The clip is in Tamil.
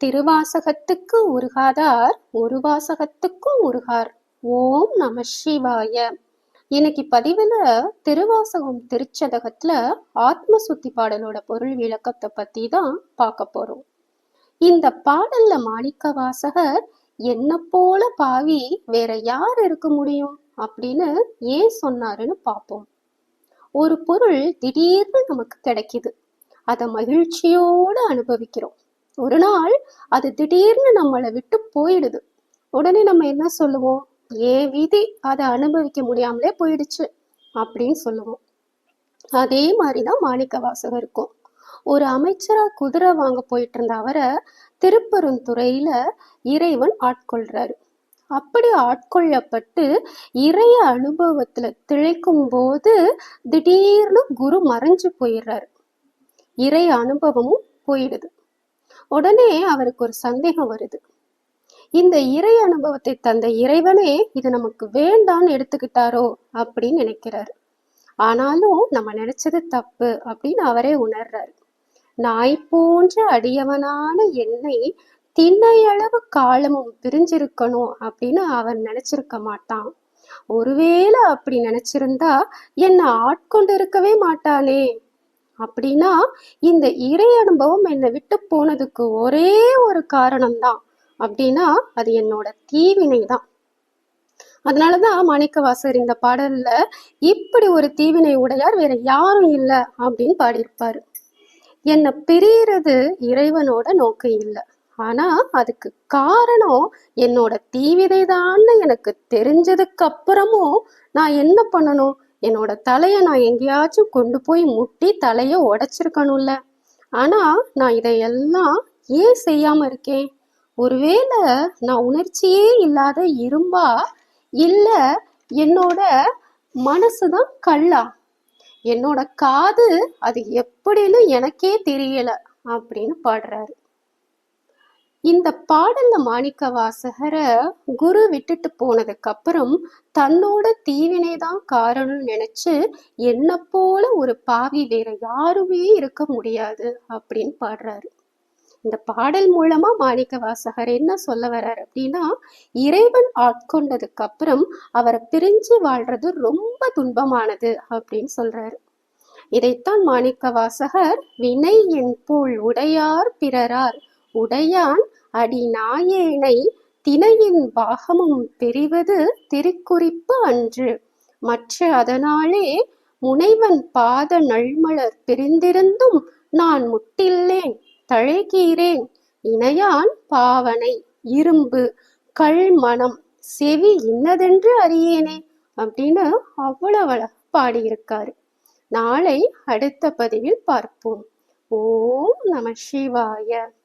திருவாசகத்துக்கு உருகாதார் ஒரு வாசகத்துக்கும் உருகார். ஓம் நம சிவாய. இன்னைக்கு பதிவுல திருவாசகம் திருச்சதகத்துல ஆத்ம சுத்தி பாடலோட பொருள் விளக்கத்தை பத்தி தான் பார்க்க போறோம். இந்த பாடல்ல மாணிக்க வாசகர் என்ன போல பாவி வேற யார் இருக்க முடியும் அப்படின்னு ஏன் சொன்னாருன்னு பார்ப்போம். ஒரு பொருள் திடீர்னு நமக்கு கிடைக்குது. அதை மகிழ்ச்சியோடு அனுபவிக்கிறோம். ஒரு நாள் அது திடீர்னு நம்மளை விட்டு போயிடுது. உடனே நம்ம என்ன சொல்லுவோம்? ஏன் விதி அதை அனுபவிக்க முடியாமலே போயிடுச்சு அப்படின்னு சொல்லுவோம். அதே மாதிரி தான் மாணிக்க வாசகருக்கும் ஒரு அமைச்சரா குதிரை வாங்க போயிட்டு இருந்த அவரை திருப்பெருந்துறையில இறைவன் ஆட்கொள்றாரு. அப்படி ஆட்கொள்ளப்பட்டு இறைய அனுபவத்துல திளைக்கும் போது திடீர்னு குரு மறைஞ்சு போயிடுறாரு. இறை அனுபவமும் போயிடுது. உடனே அவருக்கு ஒரு சந்தேகம் வருது. இந்த இறை அனுபவத்தை தந்த இறைவனே இது நமக்கு வேண்டான்னு எடுத்துக்கிட்டாரோ அப்படின்னு நினைக்கிறாரு. ஆனாலும் நம்ம நினைச்சது தப்பு அப்படின்னு அவரே உணர்றாரு. நாய் போன்ற அடியவனான என்னை திண்ணையளவு காலமும் பிரிஞ்சிருக்கணும் அப்படின்னு அவர் நினைச்சிருக்க மாட்டான். ஒருவேளை அப்படி நினைச்சிருந்தா என்னை ஆட்கொண்டு இருக்கவே மாட்டானே அப்படின்னா இந்த இறை அனுபவம் என்னை விட்டு போனதுக்கு ஒரே ஒரு காரணம்தான். அப்படின்னா அது என்னோட தீவினை தான் அதனாலதான் மாணிக்கவாசர் இந்த பாடல்ல இப்படி ஒரு தீவினை உடையார் வேற யாரும் இல்லை அப்படின்னு பாடியிருப்பாரு. என்னை பிரியறது இறைவனோட நோக்கம் இல்லை. ஆனா அதுக்கு காரணம் என்னோட தீவிதை எனக்கு தெரிஞ்சதுக்கு அப்புறமும் நான் என்ன பண்ணணும்? என்னோட தலையை நான் எங்கேயாச்சும் கொண்டு போய் முட்டி தலையை உடைச்சிருக்கணும்ல. ஆனால் நான் இதையெல்லாம் ஏன் செய்யாமல் இருக்கேன்? ஒருவேளை நான் உணர்ச்சியே இல்லாத இரும்பா? இல்லை என்னோட மனசுதான் கல்லா? என்னோட காது அது எப்படின்னு எனக்கே தெரியல அப்படின்னு பாடுறாரு. இந்த பாடல்ல மாணிக்க வாசகரை குரு விட்டுட்டு போனதுக்கு அப்புறம் தன்னோட தீவினை தான் காரணம்னு நினைச்சு என்ன போல ஒரு பாவி வேற யாருமே இருக்க முடியாது அப்படின்னு பாடுறாரு. இந்த பாடல் மூலமா மாணிக்க வாசகர் என்ன சொல்ல வர்றாரு அப்படின்னா இறைவன் ஆட்கொண்டதுக்கு அப்புறம் அவரை பிரிஞ்சு வாழ்றது ரொம்ப துன்பமானது அப்படின்னு சொல்றாரு. இதைத்தான் மாணிக்க வாசகர் வினை என் போல் உடையார் பிறரார் உடையான் அடி நாயேனை தினையின் பாகமும் தெரிவது திருக்குறிப்பு அன்று. மற்ற அதனாலே முனைவன் பாத நல்மலர் பிரிந்திருந்தும் நான் முட்டில்லேன் தழைகீரேன் இணையான் பாவனை இரும்பு கல்மணம் செவி இன்னதென்று அறியேனே அப்படின்னு அவ்வளவு பாடியிருக்காரு. நாளை அடுத்த பதிவில் பார்ப்போம். ஓம் நம சிவாய.